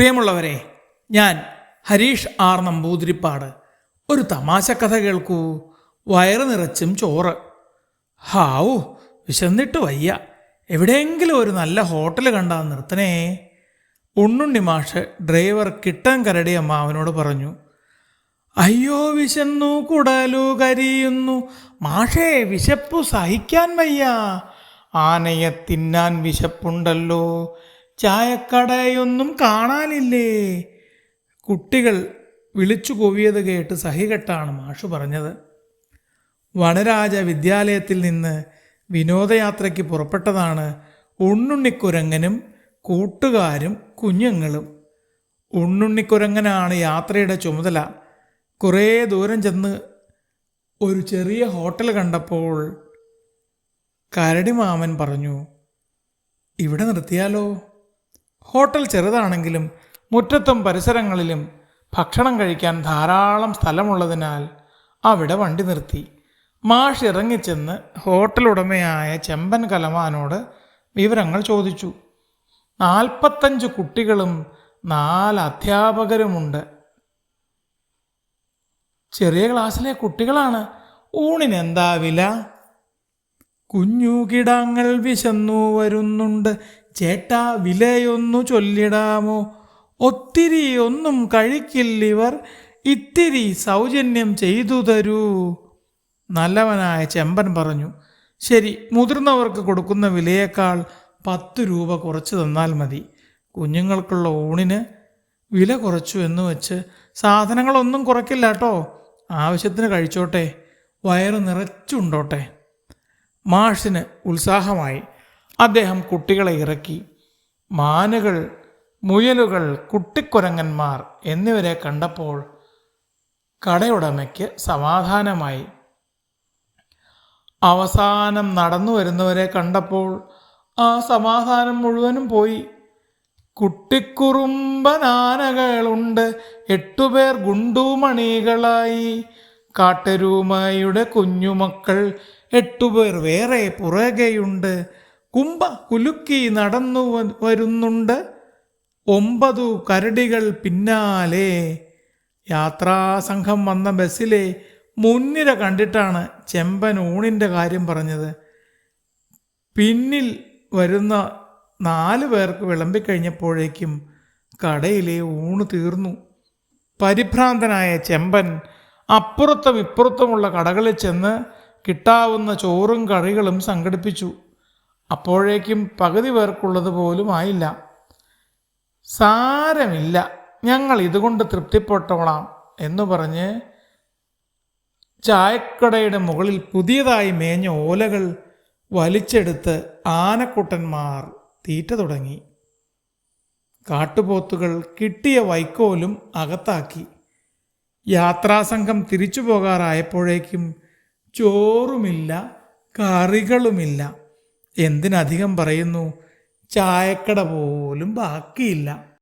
പ്രിയമുള്ളവരെ ഞാൻ ഹരീഷ് ആർ നമ്പൂതിരിപ്പാട്. ഒരു തമാശ കഥ കേൾക്കൂ. വയറ് നിറച്ചും ചോറ്. ഹാവു വിശന്നിട്ട് വയ്യ. എവിടെയെങ്കിലും ഒരു നല്ല ഹോട്ടൽ കണ്ടാ നിർത്തണേ. ഉണ്ണുണ്ണി മാഷ് ഡ്രൈവർ കിട്ടാൻ കരടി അമ്മാവനോട് പറഞ്ഞു. അയ്യോ വിശന്നു കുടലു കരിയുന്നു. മാഷേ വിശപ്പു സഹിക്കാൻ വയ്യ. ആനയെ തിന്നാൻ വിശപ്പുണ്ടല്ലോ. ചായക്കടയൊന്നും കാണാനില്ലേ? കുട്ടികൾ വിളിച്ചു കൂവിയത് കേട്ട് സഹികെട്ടാണ് മാഷു പറഞ്ഞത്. വനരാജ വിദ്യാലയത്തിൽ നിന്ന് വിനോദയാത്രയ്ക്ക് പുറപ്പെട്ടതാണ് ഉണ്ണുണ്ണിക്കുരങ്ങനും കൂട്ടുകാരും കുഞ്ഞുങ്ങളും. ഉണ്ണുണ്ണിക്കുരങ്ങനാണ് യാത്രയുടെ ചുമതല. കുറേ ദൂരം ചെന്ന് ഒരു ചെറിയ ഹോട്ടൽ കണ്ടപ്പോൾ കരടിമാമൻ പറഞ്ഞു ഇവിടെ നിർത്തിയാലോ? ഹോട്ടൽ ചെറുതാണെങ്കിലും മുറ്റത്തും പരിസരങ്ങളിലും ഭക്ഷണം കഴിക്കാൻ ധാരാളം സ്ഥലമുള്ളതിനാൽ അവിടെ വണ്ടി നിർത്തി. മാഷ് ഇറങ്ങിച്ചെന്ന് ഹോട്ടൽ ഉടമയായ ചെമ്പൻ കലമാനോട് വിവരങ്ങൾ ചോദിച്ചു. നാൽപ്പത്തഞ്ച് കുട്ടികളും നാല് അധ്യാപകരുമുണ്ട്. ചെറിയ ക്ലാസ്സിലെ കുട്ടികളാണ്. ഊണിന് എന്താ വില? കുഞ്ഞു കിടാങ്ങൾ വിശന്നു വരുന്നുണ്ട്. ചേട്ടാ വിലയൊന്നു ചൊല്ലിടാമോ? ഒത്തിരി ഒന്നും കഴിക്കില്ലിവർ ഇത്തിരി സൗജന്യം ചെയ്തു തരൂ. നല്ലവനായ ചെമ്പൻ പറഞ്ഞു ശരി മുതിർന്നവർക്ക് കൊടുക്കുന്ന വിലയേക്കാൾ പത്ത് രൂപ കുറച്ച് തന്നാൽ മതി. കുഞ്ഞുങ്ങൾക്കുള്ള ഊണിന് വില കുറച്ചു എന്ന് വെച്ച് സാധനങ്ങളൊന്നും കുറയ്ക്കില്ല കേട്ടോ ആവശ്യത്തിന് കഴിച്ചോട്ടെ വയറ് നിറച്ചുണ്ടോട്ടെ. മാഷിന് ഉത്സാഹമായി അദ്ദേഹം കുട്ടികളെ ഇറക്കി. മാനുകൾ മുയലുകൾ കുട്ടിക്കുരങ്ങന്മാർ എന്നിവരെ കണ്ടപ്പോൾ കടയുടമയ്ക്ക് സമാധാനമായി. അവസാനം നടന്നു വരുന്നവരെ കണ്ടപ്പോൾ ആ സമാധാനം മുഴുവനും പോയി. കുട്ടിക്കുറുമ്പനാനകളുണ്ട്. എട്ടുപേർ ഗുണ്ടുമണികളായി. കാട്ടരൂമയുടെ കുഞ്ഞുമക്കൾ എട്ടുപേർ വേറെ പുറകെയുണ്ട്. കുമ്പ കുലുക്കി നടന്നു വരുന്നുണ്ട്. ഒമ്പതു കരടികൾ പിന്നാലെ. യാത്രാസംഘം വന്ന ബസ്സിലെ മുൻനിര കണ്ടിട്ടാണ് ചെമ്പൻ ഊണിന്റെ കാര്യം പറഞ്ഞത്. പിന്നിൽ വരുന്ന നാല് പേർക്ക് വിളമ്പിക്കഴിഞ്ഞപ്പോഴേക്കും കടയിലെ ഊണ് തീർന്നു. പരിഭ്രാന്തനായ ചെമ്പൻ അപ്പുറത്തും ഇപ്പുറത്തുമുള്ള കടകളിൽ ചെന്ന് കിട്ടാവുന്ന ചോറും കറികളും സംഘടിപ്പിച്ചു. അപ്പോഴേക്കും പകുതി പേർക്കുള്ളത് പോലും ആയില്ല. സാരമില്ല. ഞങ്ങൾ ഇതുകൊണ്ട് തൃപ്തിപ്പെട്ടോളാം എന്ന് പറഞ്ഞ് ചായക്കടയുടെ മുകളിൽ പുതിയതായി മേഞ്ഞ ഓലകൾ വലിച്ചെടുത്ത് ആനക്കുട്ടന്മാർ തീറ്റ തുടങ്ങി. കാട്ടുപോത്തുകൾ കിട്ടിയ വൈക്കോലും അകത്താക്കി. യാത്രാസംഘം തിരിച്ചു പോകാറായപ്പോഴേക്കും ചോറുമില്ല കറികളുമില്ല. എന്തിനധികം പറയുന്നു? ചായക്കട പോലും ബാക്കിയില്ല.